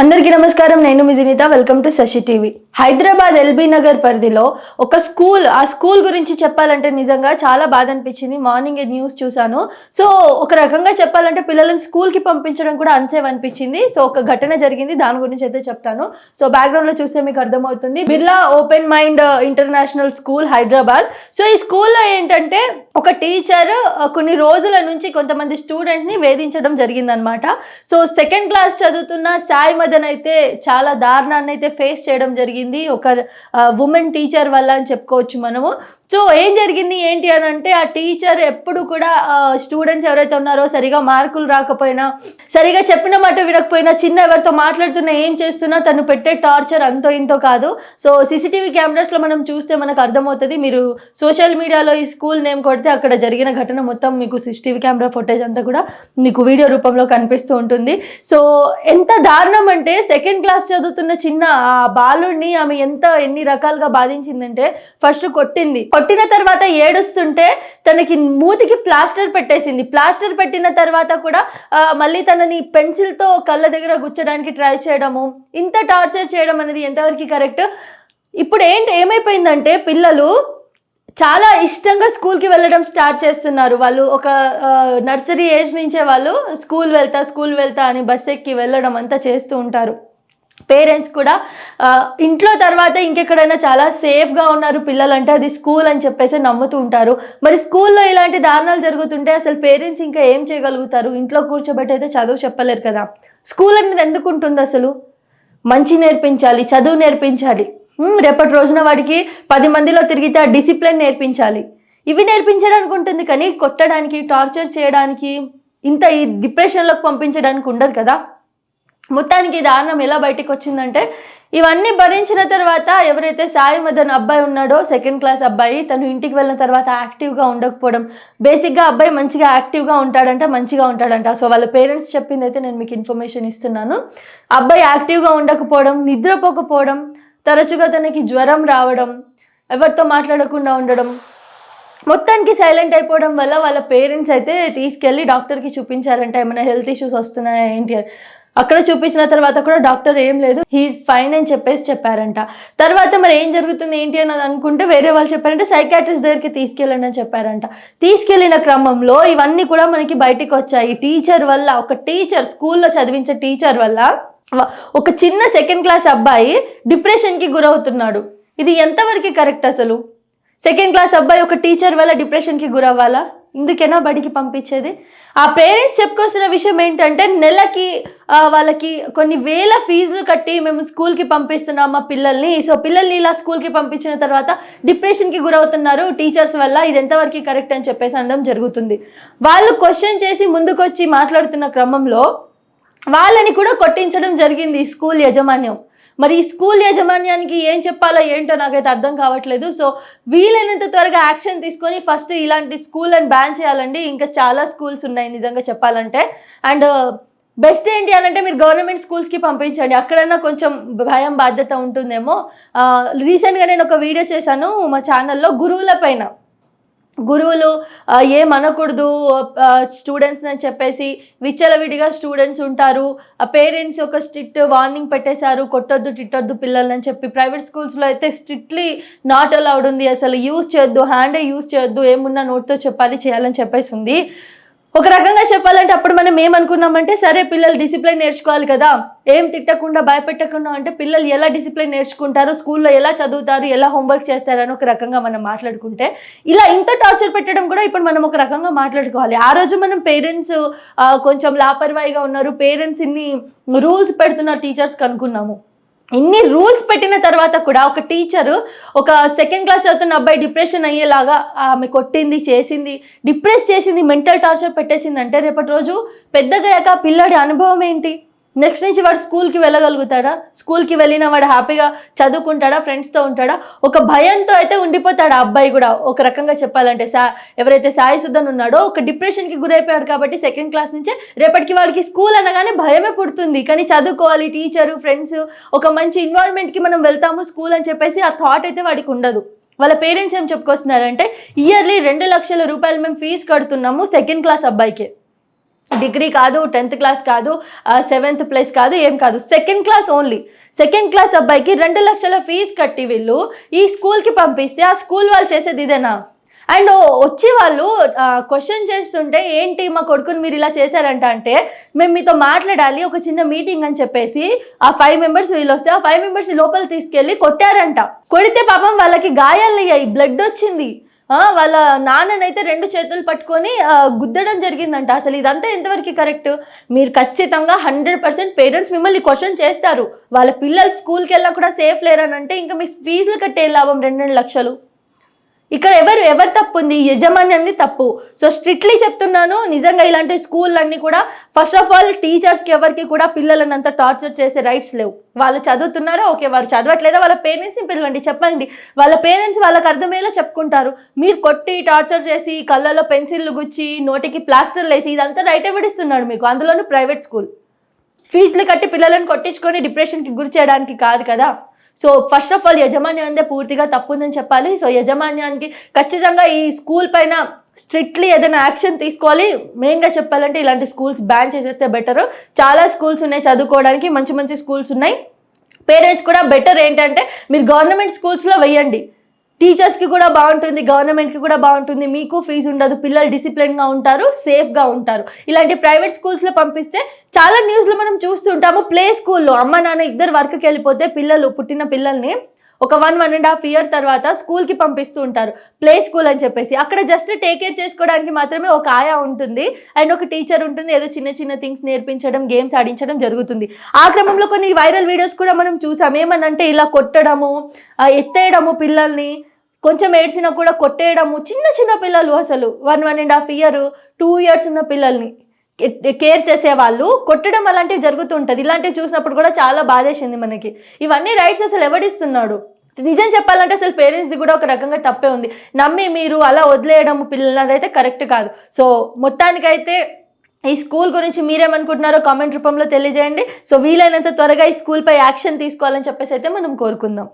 అందరికీ నమస్కారం. నేను మీ welcome to Shashi TV Hyderabad LB Nagar పరిధిలో ఒక స్కూల్ ఆ స్కూల్ గురించి చెప్పాలంటే నిజంగా చాలా బాధ అనిపించింది. మార్నింగ్ న్యూస్ చూశాను. సో ఒక రకంగా చెప్పాలంటే పిల్లలను స్కూల్కి పంపించడం కూడా అన్సేవ్ అనిపించింది. సో ఒక ఘటన జరిగింది. దాని గురించి అయితే చెప్తాను. సో బ్యాక్గ్రౌండ్లో చూస్తే మీకు అర్థమవుతుంది. Birla open mind international school Hyderabad. So ఈ స్కూల్లో ఏంటంటే ఒక టీచర్ కొన్ని రోజుల నుంచి కొంతమంది స్టూడెంట్ని వేధించడం జరిగిందనమాట సో సెకండ్ క్లాస్ చదువుతున్న సాయి మదన్ అయితే చాలా దారుణాన్ని అయితే ఫేస్ చేయడం జరిగింది. ఒక ఉమెన్ టీచర్ వల్ల అని చెప్పుకోవచ్చు మనము. సో ఏం జరిగింది? ఏంటి అని అంటే ఆ టీచర్ ఎప్పుడు కూడా స్టూడెంట్స్ ఎవరైతే ఉన్నారో సరిగా మార్కులు రాకపోయినా సరిగా చెప్పిన మాట వినకపోయినా చిన్న ఎవరితో మాట్లాడుతున్నా ఏం చేస్తున్నా తను పెట్టే టార్చర్ అంతో ఇంతో కాదు. సో సీసీటీవీ కెమెరాస్లో మనం చూస్తే మనకు అర్థమవుతుంది. మీరు సోషల్ మీడియాలో ఈ స్కూల్ నేమ్ కొడితే అక్కడ జరిగిన ఘటన మొత్తం మీకు సిసిటీవీ కెమెరా ఫుటేజ్ అంతా కూడా మీకు వీడియో రూపంలో కనిపిస్తూ ఉంటుంది. సో ఎంత దారుణం అంటే సెకండ్ క్లాస్ చదువుతున్న చిన్న ఆ బాలుడిని ఆమె ఎంత ఎన్ని రకాలుగా బాధించిందంటే ఫస్ట్ కొట్టింది. కొట్టిన తర్వాత ఏడుస్తుంటే తనకి మూతికి ప్లాస్టర్ పెట్టేసింది. ప్లాస్టర్ పెట్టిన తర్వాత కూడా మళ్ళీ తనని పెన్సిల్తో కళ్ళ దగ్గర గుచ్చడానికి ట్రై చేయడము ఇంత టార్చర్ చేయడం అనేది ఎంతవరకు కరెక్ట్? ఇప్పుడు ఏంటి ఏమైపోయిందంటే పిల్లలు చాలా ఇష్టంగా స్కూల్కి వెళ్ళడం స్టార్ట్ చేస్తున్నారు. వాళ్ళు ఒక నర్సరీ ఏజ్ నుంచే వాళ్ళు స్కూల్ వెళ్తా స్కూల్ వెళ్తా అని బస్ ఎక్కి వెళ్ళడం అంతా చేస్తూ ఉంటారు. పేరెంట్స్ కూడా ఇంట్లో తర్వాత ఇంకెక్కడైనా చాలా సేఫ్గా ఉన్నారు పిల్లలు అంటే అది స్కూల్ అని చెప్పేసి నమ్ముతూ ఉంటారు. మరి స్కూల్లో ఇలాంటి దారుణాలు జరుగుతుంటే అసలు పేరెంట్స్ ఇంకా ఏం చేయగలుగుతారు? ఇంట్లో కూర్చోబెట్టి అయితే చదువు చెప్పలేరు కదా. స్కూల్ అనేది ఎందుకు ఉంటుంది అసలు? మంచి నేర్పించాలి చదువు నేర్పించాలి. రేపటి రోజున వాడికి పది మందిలో తిరిగితే ఆ డిసిప్లిన్ నేర్పించాలి. ఇవి నేర్పించడానికి ఉంటుంది కానీ కొట్టడానికి టార్చర్ చేయడానికి ఇంత ఈ డిప్రెషన్లోకి పంపించడానికి ఉండదు కదా. మొత్తానికి దారుణం ఎలా బయటికి వచ్చిందంటే ఇవన్నీ భరించిన తర్వాత ఎవరైతే సాయి మదన్ అబ్బాయి ఉన్నాడో సెకండ్ క్లాస్ అబ్బాయి తను ఇంటికి వెళ్ళిన తర్వాత యాక్టివ్గా ఉండకపోవడం బేసిక్గా అబ్బాయి మంచిగా యాక్టివ్గా ఉంటాడంట మంచిగా ఉంటాడంట. సో వాళ్ళ పేరెంట్స్ చెప్పింది అయితే నేను మీకు ఇన్ఫర్మేషన్ ఇస్తున్నాను. అబ్బాయి యాక్టివ్గా ఉండకపోవడం నిద్రపోకపోవడం తరచుగా తనకి జ్వరం రావడం ఎవరితో మాట్లాడకుండా ఉండడం మొత్తానికి సైలెంట్ అయిపోవడం వల్ల వాళ్ళ పేరెంట్స్ అయితే తీసుకెళ్ళి డాక్టర్కి చూపించారంట ఏమైనా హెల్త్ ఇష్యూస్ వస్తున్నాయా ఏంటి అని. అక్కడ చూపించిన తర్వాత కూడా డాక్టర్ ఏం లేదు హీఈస్ ఫైన్ అని చెప్పేసి చెప్పారంట. తర్వాత మరి ఏం జరుగుతుంది ఏంటి అని అనుకుంటే వేరే వాళ్ళు చెప్పారంటే సైకాట్రిస్ట్ దగ్గరికి తీసుకెళ్ళండి అని చెప్పారంట. తీసుకెళ్ళిన క్రమంలో ఇవన్నీ కూడా మనకి బయటికి వచ్చాయి. టీచర్ వల్ల ఒక టీచర్ స్కూల్లో చదివించే టీచర్ వల్ల ఒక చిన్న సెకండ్ క్లాస్ అబ్బాయి డిప్రెషన్కి గురవుతున్నాడు. ఇది ఎంతవరకు కరెక్ట్ అసలు? సెకండ్ క్లాస్ అబ్బాయి ఒక టీచర్ వల్ల డిప్రెషన్కి గురవ్వాలా? ఇందుకేనా బడికి పంపించేది? ఆ పేరెంట్స్ చెప్పుకోవాల్సిన విషయం ఏంటంటే నెలకి వాళ్ళకి కొన్ని వేల ఫీజులు కట్టి మేము స్కూల్కి పంపిస్తున్నాం మా పిల్లల్ని. సో పిల్లల్ని ఇలా స్కూల్కి పంపించిన తర్వాత డిప్రెషన్కి గురవుతున్నారు టీచర్స్ వల్ల. ఇది ఎంతవరకు కరెక్ట్ అని చెప్పేసి అనడం జరుగుతుంది. వాళ్ళు క్వశ్చన్ చేసి ముందుకొచ్చి మాట్లాడుతున్న క్రమంలో వాళ్ళని కూడా కొట్టించడం జరిగింది ఈ స్కూల్ యాజమాన్యం. మరి ఈ స్కూల్ యాజమాన్యానికి ఏం చెప్పాలో ఏంటో నాకైతే అర్థం కావట్లేదు. సో వీలైనంత త్వరగా యాక్షన్ తీసుకొని ఫస్ట్ ఇలాంటి స్కూల్ అని బ్యాన్ చేయాలండి. ఇంకా చాలా స్కూల్స్ ఉన్నాయి నిజంగా చెప్పాలంటే. అండ్ బెస్ట్ ఏంటి అని అంటే మీరు గవర్నమెంట్ స్కూల్స్కి పంపించండి. అక్కడైనా కొంచెం భయం బాధ్యత ఉంటుందేమో. రీసెంట్గా నేను ఒక వీడియో చేశాను మా ఛానల్లో గురువుల పైన. గురువులు ఆ, ఏమనకూడదు స్టూడెంట్స్ అని చెప్పేసి విచ్చలవిడిగా స్టూడెంట్స్ ఉంటారు. ఆ పేరెంట్స్ ఒక స్ట్రిక్ట్ వార్నింగ్ పెట్టేశారు కొట్టొద్దు తిట్టొద్దు పిల్లల్ని చెప్పి. ప్రైవేట్ స్కూల్స్లో అయితే స్ట్రిక్ట్లీ నాట్ అలౌడ్ ఉంది. అసలు యూజ్ చేయొద్దు హ్యాండే యూజ్ చేయొద్దు ఏమున్నా నోట్తో చెప్పాలి చేయాలని చెప్పేసి ఉంది. ఒక రకంగా చెప్పాలంటే అప్పుడు మనం ఏమనుకున్నామంటే సరే పిల్లలు డిసిప్లిన్ నేర్చుకోవాలి కదా ఏం తిట్టకుండా భయపెట్టకుండా అంటే పిల్లలు ఎలా డిసిప్లిన్ నేర్చుకుంటారు స్కూల్లో ఎలా చదువుతారు ఎలా హోంవర్క్ చేస్తారు అని ఒక రకంగా మనం మాట్లాడుకుంటే ఇలా ఇంత టార్చర్ పెట్టడం కూడా ఇప్పుడు మనం ఒక రకంగా మాట్లాడుకోవాలి. ఆ రోజు మనం పేరెంట్స్ కొంచెం లాపర్వాయిగా ఉన్నారు పేరెంట్స్ ఇన్ని రూల్స్ పెడుతున్నారు టీచర్స్కి అనుకున్నాము ఎన్ని రూల్స్ పెట్టిన తర్వాత కూడా ఒక టీచరు ఒక సెకండ్ క్లాస్ చదువుతున్న అబ్బాయి డిప్రెషన్ అయ్యేలాగా ఆమె కొట్టింది చేసింది డిప్రెస్ చేసింది మెంటల్ టార్చర్ పెట్టేసింది అంటే రేపటి రోజు పెద్దగా పిల్లాడి అనుభవం ఏంటి? నెక్స్ట్ నుంచి వాడు స్కూల్కి వెళ్ళగలుగుతాడా? స్కూల్కి వెళ్ళిన వాడు హ్యాపీగా చదువుకుంటాడా? ఫ్రెండ్స్తో ఉంటాడా? ఒక భయంతో అయితే ఉండిపోతాడు ఆ అబ్బాయి కూడా. ఒక రకంగా చెప్పాలంటే సా ఎవరైతే సాయి సుధన్ ఉన్నాడో ఒక డిప్రెషన్కి గురైపోయాడు కాబట్టి సెకండ్ క్లాస్ నుంచే రేపటికి వాడికి స్కూల్ అనగానే భయమే పుడుతుంది. కానీ చదువుకోవాలి టీచరు ఫ్రెండ్స్ ఒక మంచి ఇన్వాల్వ్మెంట్కి మనం వెళ్తాము స్కూల్ అని చెప్పేసి ఆ థాట్ అయితే వాడికి ఉండదు. వాళ్ళ పేరెంట్స్ ఏం చెప్పుకొస్తున్నారంటే ఇయర్లీ రెండు లక్షల రూపాయలు మేము ఫీజు కడుతున్నాము సెకండ్ క్లాస్ అబ్బాయికి. డిగ్రీ కాదు టెన్త్ క్లాస్ కాదు సెవెంత్ ప్లస్ కాదు ఏం కాదు second class only. Second class అబ్బాయికి రెండు లక్షల ఫీజు కట్టి వీళ్ళు ఈ స్కూల్కి పంపిస్తే ఆ స్కూల్ వాళ్ళు చేసేది ఇదేనా? అండ్ వచ్చి వాళ్ళు క్వశ్చన్ చేస్తుంటే ఏంటి మా కొడుకుని మీరు ఇలా చేశారంట? అంటే మేము మీతో మాట్లాడాలి ఒక చిన్న మీటింగ్ అని చెప్పేసి ఆ ఫైవ్ మెంబర్స్ వీళ్ళు వస్తే ఆ ఫైవ్ మెంబర్స్ లోపల తీసుకెళ్ళి కొట్టారంట. కొడితే పాపం వాళ్ళకి గాయాలు అయ్యాయి బ్లడ్ వచ్చింది. వాళ్ళ నాన్ననైతే రెండు చేతులు పట్టుకొని గుద్దడం జరిగిందంట. అసలు ఇదంతా ఎంతవరకు కరెక్ట్? మీరు ఖచ్చితంగా హండ్రెడ్ పర్సెంట్ పేరెంట్స్ మిమ్మల్ని క్వశ్చన్ చేస్తారు. వాళ్ళ పిల్లలు స్కూల్కి వెళ్ళినా కూడా సేఫ్ లేరని అంటే ఇంకా మీ ఫీజులు కట్టే లాభం రెండు రెండు లక్షలు. ఇక్కడ ఎవరు ఎవరు తప్పు ఉంది? యజమాన్యంది తప్పు. సో స్ట్రిక్ట్లీ చెప్తున్నాను నిజంగా ఇలాంటి స్కూళ్ళన్నీ కూడా ఫస్ట్ ఆఫ్ ఆల్ టీచర్స్కి ఎవరికి కూడా పిల్లలను అంత టార్చర్ చేసే రైట్స్ లేవు. వాళ్ళు చదువుతున్నారా? ఓకే వారు చదవట్లేదా? వాళ్ళ పేరెంట్స్ని పిలవండి చెప్పండి. వాళ్ళ పేరెంట్స్ వాళ్ళకి అర్థమయ్యేలా చెప్పుకుంటారు. మీరు కొట్టి టార్చర్ చేసి కళ్ళలో పెన్సిళ్ళు గుచ్చి నోటికి ప్లాస్టర్లు వేసి ఇదంతా రైట్ ఎవడిస్తున్నాడు మీకు? అందులోనూ ప్రైవేట్ స్కూల్ ఫీజులు కట్టి పిల్లలను కొట్టించుకొని డిప్రెషన్కి గురి చేయడానికి కాదు కదా? సో ఫస్ట్ ఆఫ్ ఆల్ యజమాన్యం అందే పూర్తిగా తప్పుందని చెప్పాలి. సో యజమాన్యానికి ఖచ్చితంగా ఈ స్కూల్ పైన స్ట్రిక్ట్లీ ఏదైనా యాక్షన్ తీసుకోవాలి. మెయిన్గా చెప్పాలంటే ఇలాంటి స్కూల్స్ బ్యాన్ చేసేస్తే బెటర్ చాలా స్కూల్స్ ఉన్నాయి చదువుకోవడానికి మంచి మంచి స్కూల్స్ ఉన్నాయి. పేరెంట్స్ కూడా బెటర్ ఏంటంటే మీరు గవర్నమెంట్ స్కూల్స్లో వెయ్యండి టీచర్స్కి కూడా బాగుంటుంది గవర్నమెంట్కి కూడా బాగుంటుంది. మీకు ఫీజు ఉండదు పిల్లలు డిసిప్లిన్గా ఉంటారు సేఫ్గా ఉంటారు. ఇలాంటి ప్రైవేట్ స్కూల్స్లో పంపిస్తే చాలా న్యూస్లో మనం చూస్తుంటాము ప్లే స్కూల్లో అమ్మ నాన్న ఇద్దరు వర్క్కి వెళ్ళిపోతే పిల్లలు పుట్టిన పిల్లల్ని ఒక one one and half year తర్వాత స్కూల్కి పంపిస్తూ ఉంటారు. ప్లే స్కూల్ అని చెప్పేసి. అక్కడ జస్ట్ టేక్ కేర్ చేసుకోవడానికి మాత్రమే ఒక ఆయా ఉంటుంది. అండ్ ఒక టీచర్ ఉంటుంది. ఏదో చిన్న చిన్న థింగ్స్ నేర్పించడం గేమ్స్ ఆడించడం జరుగుతుంది. ఆ క్రమంలో కొన్ని వైరల్ వీడియోస్ కూడా మనం చూసాం. ఏమనంటే ఇలా కొట్టడము ఎత్తేయడము పిల్లల్ని. కొంచెం ఏడ్చినా కూడా కొట్టేయడము. చిన్న చిన్న పిల్లలు అసలు. One one and half year two years ఉన్న పిల్లల్ని కేర్ చేసే వాళ్ళు కొట్టడం అలాంటివి జరుగుతుంటుంది. ఇలాంటివి చూసినప్పుడు కూడా చాలా బాధేసింది మనకి. ఇవన్నీ రైట్స్ అసలు ఎవడిస్తున్నాడు? నిజం చెప్పాలంటే అసలు పేరెంట్స్ది కూడా ఒక రకంగా తప్పే ఉంది. నమ్మి మీరు అలా వదిలేయడం పిల్లలు కరెక్ట్ కాదు. సో మొత్తానికైతే ఈ స్కూల్ గురించి మీరేమనుకుంటున్నారో కామెంట్ రూపంలో తెలియజేయండి. సో వీలైనంత త్వరగా ఈ స్కూల్పై యాక్షన్ తీసుకోవాలని చెప్పేసి అయితే మనం కోరుకుందాం.